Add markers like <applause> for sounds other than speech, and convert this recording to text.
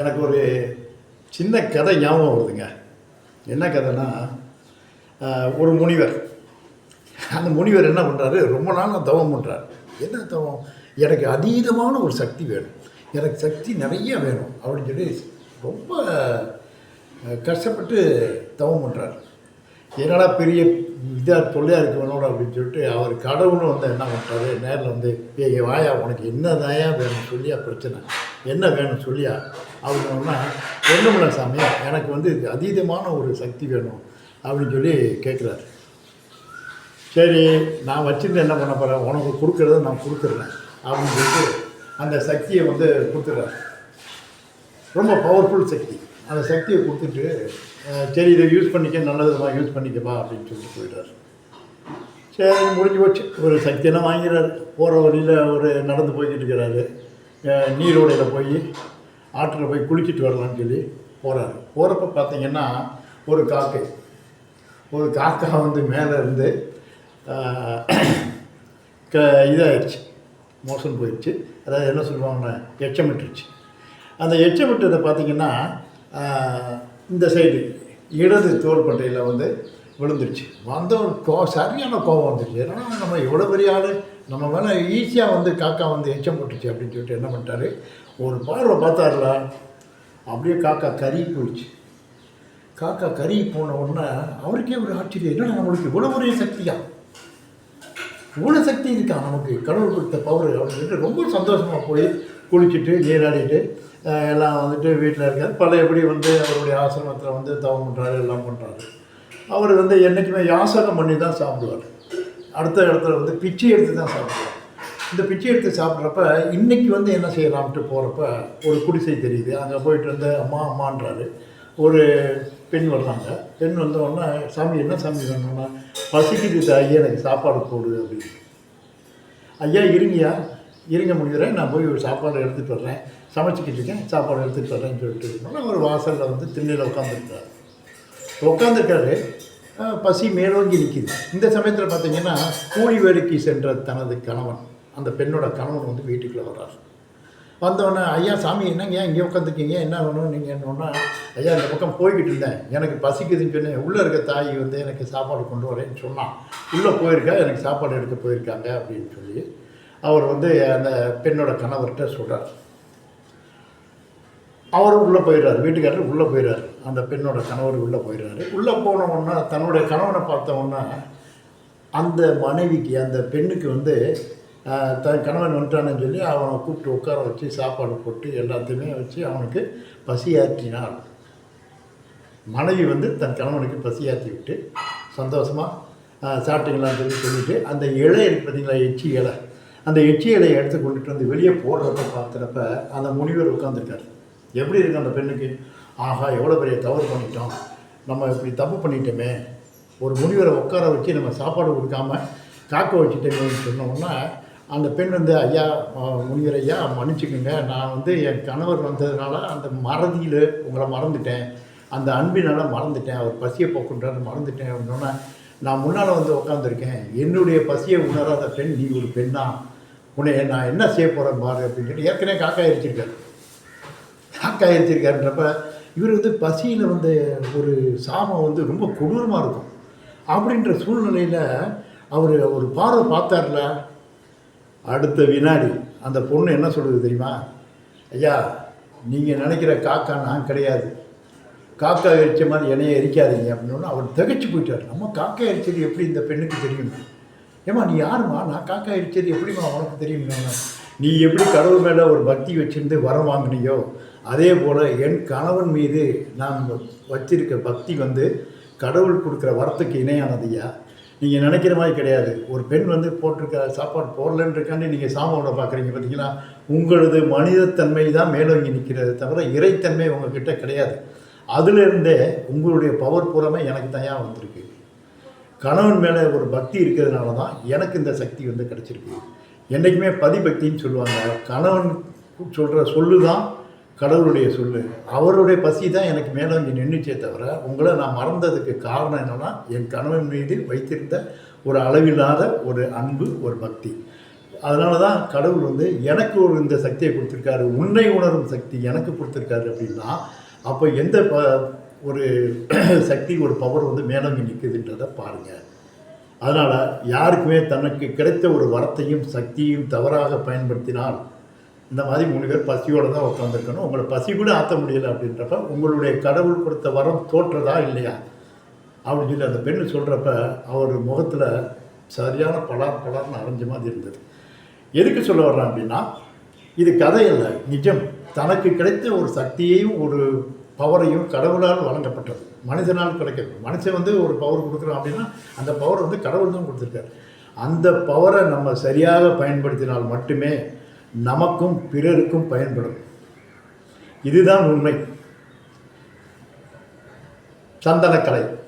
எனக்கு ஒரு சின்ன கதை ஞாபகம் வருதுங்க. என்ன கதைன்னா ஒரு முனிவர். அந்த முனிவர் என்ன பண்ணுறாரு ரொம்ப நாள் தவம் பண்ணுறார் என்ன தவம்? எனக்கு அதீதமான ஒரு சக்தி வேணும். எனக்கு சக்தி நிறைய வேணும் அப்படின்னு சொல்லி ரொம்ப கஷ்டப்பட்டு தவம் பண்ணுறாரு என்னடா பெரிய இதாக தொல்லையாக இருக்கு வேணோட அப்படின்னு சொல்லிட்டு அவர் கடவுளும் வந்து என்ன பண்ணுறாரு நேரில் வந்து ஏ வாயா உனக்கு என்ன தாயா வேணும் சொல்லியா? பிரச்சனை. என்ன வேணும் சொல்லியா? அப்படின்னா ஒன்றுமில்ல சாமி. எனக்கு வந்து அதீதமான ஒரு சக்தி வேணும். அப்படின்னு சொல்லி கேட்குறாரு. சரி நான் வச்சுருந்து என்ன பண்ண போகிறேன் உனக்கு கொடுக்குறத நான் கொடுத்துட்றேன். அப்படின்னு சொல்லிட்டு அந்த சக்தியை வந்து கொடுத்துட்றாரு. ரொம்ப பவர்ஃபுல் சக்தி. அந்த சக்தியை கொடுத்துட்டு சரி இதை யூஸ் பண்ணிக்க நல்லதுமா யூஸ் பண்ணிக்கப்பா அப்படின்னு சொல்லிட்டு போயிட்டார். சரி முடிஞ்சு போச்சு. ஒரு சக்தியெல்லாம் வாங்கிறாரு. போகிற வழியில் ஒரு நடந்து போய்கிட்டு இருக்கிறாரு. நீரோடையில் போய் ஆற்றில் போய் குளிச்சுட்டு வரலாம்னு சொல்லி போகிறாரு போகிறப்ப பார்த்தீங்கன்னா ஒரு காக்கை. ஒரு காக்கா வந்து மேலே இருந்து க இதாகிடுச்சு மோசம் போயிடுச்சு. அதாவது என்ன சொல்லுவாங்கன்னா எச்சமிட்டுருச்சு. அந்த எச்சமிட்டதை பார்த்தீங்கன்னா இந்த சைடு இடது தோள்பட்டையில் வந்து விழுந்துருச்சு. வந்த ஒரு கோ சரியான கோபம் வந்துருச்சு ஏன்னா நம்ம எவ்வளோ பெரிய ஆள்? நம்ம மேலே ஈஸியாக வந்து காக்கா வந்து எச்சம் போட்டுச்சு அப்படின்னு சொல்லிட்டு என்ன பண்ணிட்டாரு? ஒரு பார்வை பார்த்தாருல அப்படியே காக்கா கறி போயிடுச்சு. காக்கா கறி போன உடனே அவருக்கே ஒரு ஆச்சரியம். என்னடா நம்மளுக்கு இவ்வளோ ஒரே சக்தியா? இவ்வளோ சக்தி இருக்கா நமக்கு? கடவுள் கொடுத்த பவர் அப்படின்னு ரொம்ப சந்தோஷமாக போய் குளிச்சுட்டு நீராடிட்டு எல்லாம் வந்துட்டு வீட்டில் இருக்கார். பழையபடி வந்து அவருடைய ஆசிரமத்தில் வந்து தவம் பண்ணுறாரு எல்லாம் பண்ணுறாரு அவர் வந்து என்றைக்குமே யாசகம் பண்ணி தான் சாப்பிடுவார். அடுத்த இடத்துல வந்து பிச்சை எடுத்து தான் சாப்பிடுவார். இந்த பிச்சை எடுத்து சாப்பிட்றப்ப இன்றைக்கி வந்து என்ன செய்யலாம்ட்டு போகிறப்ப ஒரு குடிசை தெரியுது. அங்கே போயிட்டு வந்து அம்மா அம்மான்றாரு. ஒரு பெண் வர்றாங்க. பெண் வந்தவொடனே சாமி என்ன சாமி வேணும்னா? பசிக்குது ஐயா எனக்கு சாப்பாடு போடு அப்படின்னு. ஐயா இருங்கயா இருங்க முடிகிறேன் நான் போய் ஒரு சாப்பாடு எடுத்துகிட்டு வர்றேன். சமைச்சிக்கிட்டு இருக்கேன் சாப்பாடு எடுத்துகிட்டு வர்றேன்னு சொல்லிட்டு இருக்கோம் ஒரு வாசலில் வந்து திண்ணையில் உட்காந்துருக்காரு உட்காந்துருக்காரு பசி மேலோங்கி நிற்கிது இந்த சமயத்தில் பார்த்தீங்கன்னா கூலி வேலைக்கு சென்ற தனது கணவன் அந்த பெண்ணோட கணவன் வந்து வீட்டுக்குள்ளே வர்றார். வந்தவொடனே ஐயா சாமி என்னங்க? ஏன் இங்கே உட்காந்துருக்கீங்க என்ன வேணும்? நீங்கள் என்னன்னா ஐயா இந்த பக்கம் போய்கிட்டு இருந்தேன். எனக்கு பசிக்குதுன்னு சொன்னேன் உள்ளே இருக்க தாய் வந்து எனக்கு சாப்பாடு கொண்டு வரேன்னு சொன்னான். உள்ளே போயிருக்கா? எனக்கு சாப்பாடு எடுக்க போயிருக்காங்க? அப்படின்னு சொல்லி அவர் வந்து அந்த பெண்ணோட கணவர்கிட்ட சொல்கிறார் அவரும் உள்ளே போயிடுறாரு வீட்டுக்காரர் உள்ளே போயிடுறாரு. அந்த பெண்ணோட கணவர் உள்ளே போயிடுறாரு. உள்ளே போன உடனே தன்னுடைய கணவனை பார்த்த அந்த மனைவிக்கு அந்த பெண்ணுக்கு வந்து தன் கணவன் வந்துட்டான்னு சொல்லி அவனை கூப்பிட்டு உட்கார வச்சு சாப்பாடு போட்டு எல்லாத்தையுமே வச்சு அவனுக்கு பசியாற்றினாள். மனைவி வந்து தன் கணவனுக்கு பசியாற்றி விட்டு சந்தோஷமாக சாப்பிட்டீங்களான்னு சொல்லி சொல்லிட்டு அந்த இலை இருக்கு பார்த்தீங்களா எச்சி இலை அந்த எச்சி இலையை எடுத்து கொண்டுட்டு வந்து வெளியே போடுறப்ப பார்க்குறப்ப அந்த முனிவர் உட்காந்துருக்காரு எப்படி இருக்கு அந்த பெண்ணுக்கு? ஆஹா எவ்வளோ பெரிய தவறு பண்ணிட்டோம். நம்ம இப்படி தப்பு பண்ணிட்டோமே. ஒரு முனிவரை உட்கார வச்சு நம்ம சாப்பாடு கொடுக்காம காக்க வச்சுட்டோமேன்னு சொன்னோம்னா அந்த பெண் வந்து ஐயா முனிவர் ஐயா மன்னிச்சுக்கோங்க. நான் வந்து என் கணவர் வந்ததுனால அந்த மறதியில் உங்களை மறந்துட்டேன். அந்த அன்பினால் மறந்துட்டேன். அவர் பசியை போக்குன்றார் மறந்துட்டேன். அப்படின்னா நான் முன்னால் வந்து உட்காந்துருக்கேன் என்னுடைய பசியை உணராத பெண் நீ ஒரு பெண்ணா? உன்னை நான் என்ன செய்ய போகிறேன் பாரு அப்படின்னு சொல்லி ஏற்கனவே காக்கா எரிச்சிருக்காரு. காக்கா எரிச்சிருக்காருன்றப்ப இவர் வந்து பசியில் வந்து ஒரு சாமம் வந்து ரொம்ப கொடூரமாக இருக்கும். அப்படின்ற சூழ்நிலையில் அவர் ஒரு பார்வை பார்த்தார்ல. அடுத்த வினாடி அந்த பொண்ணு என்ன சொல்கிறது தெரியுமா? ஐயா நீங்கள் நினைக்கிற காக்கா நான் கிடையாது. காக்கா எரிச்ச மாதிரி இணையை எரிக்காதீங்க அப்படின்னு அவர் தகச்சு போயிட்டார். நம்ம காக்கா எரிச்சது எப்படி இந்த பெண்ணுக்கு தெரியும்? ஏம்மா நீ யாரும்மா? நான் காக்கா எரிச்சது எப்படிம்மா உனக்கு தெரியும்? நீ எப்படி கடவுள் மேலே ஒரு பக்தி வச்சுருந்து வரம் வாங்கினியோ? அதே போல் என் கணவன் மீது நான் வச்சிருக்க பக்தி வந்து கடவுள் கொடுக்குற வரத்துக்கு இணையானதையா நீங்கள் நினைக்கிற மாதிரி கிடையாது. ஒரு பெண் வந்து போட்டிருக்க சாப்பாடு போடலன்றக்காண்டி நீங்கள் சாமோட பார்க்குறீங்க பார்த்தீங்களா உங்களது மனிதத்தன்மை தான் மேலோங்கி நிற்கிறது தவிர இறைத்தன்மை உங்ககிட்ட கிடையாது. அதுலேருந்தே உங்களுடைய பவர் புறமே எனக்கு தனியாக வந்திருக்கு. கணவன் மேலே ஒரு பக்தி இருக்கிறதுனால தான் எனக்கு இந்த சக்தி வந்து கிடச்சிருக்கு. என்றைக்குமே பதிபக்தின்னு சொல்லுவாங்க. கணவன் சொல்கிற சொல்லு தான் கடவுளுடைய சொல்லு. அவருடைய பசி தான் எனக்கு மேலே இங்கே நின்றுச்சே தவிர உங்களை நான் மறந்ததுக்கு காரணம் என்னென்னா என் கணவன் மீது வைத்திருந்த ஒரு அளவில்லாத ஒரு அன்பு ஒரு பக்தி. அதனால தான் கடவுள் வந்து எனக்கு ஒரு இந்த சக்தியை கொடுத்துருக்காரு. உன்னை உணரும் சக்தி எனக்கு கொடுத்துருக்காரு அப்படின்னா அப்போ எந்த ப ஒரு <clears throat> சக்தி ஒரு பவர் வந்து மேலோங்கி நிற்குதுன்றதை பாருங்கள் அதனால் யாருக்குமே தனக்கு கிடைத்த ஒரு வரத்தையும் சக்தியும் தவறாக பயன்படுத்தினால் இந்த மாதிரி மூணு பேர் பசியோடு தான் உட்காந்துருக்கணும் உங்களை பசி கூட ஆற்ற முடியலை அப்படின்றப்ப உங்களுடைய கடவுள் கொடுத்த வரம் தோற்றதா இல்லையா? அப்படின்னு சொல்லி அந்த பெண்ணு சொல்கிறப்ப அவர் முகத்தில் சரியான பலார் பலார்னு அரைஞ்ச மாதிரி இருந்தது. எதுக்கு சொல்ல வர்றேன் அப்படின்னா இது கதை இல்லை நிஜம். தனக்கு கிடைத்த ஒரு சக்தியையும் ஒரு பவரையும் கடவுளால் வழங்கப்பட்டது. மனிதனால் கிடைக்கிறது. மனுஷன் வந்து ஒரு பவர் கொடுக்குறோம் அப்படின்னா அந்த பவர் வந்து கடவுள் தான் கொடுத்துருக்காரு. அந்த பவரை நம்ம சரியாக பயன்படுத்தினால் மட்டுமே நமக்கும் பிறருக்கும் பயன்படும். இதுதான் உண்மை. சந்தனக்கலை.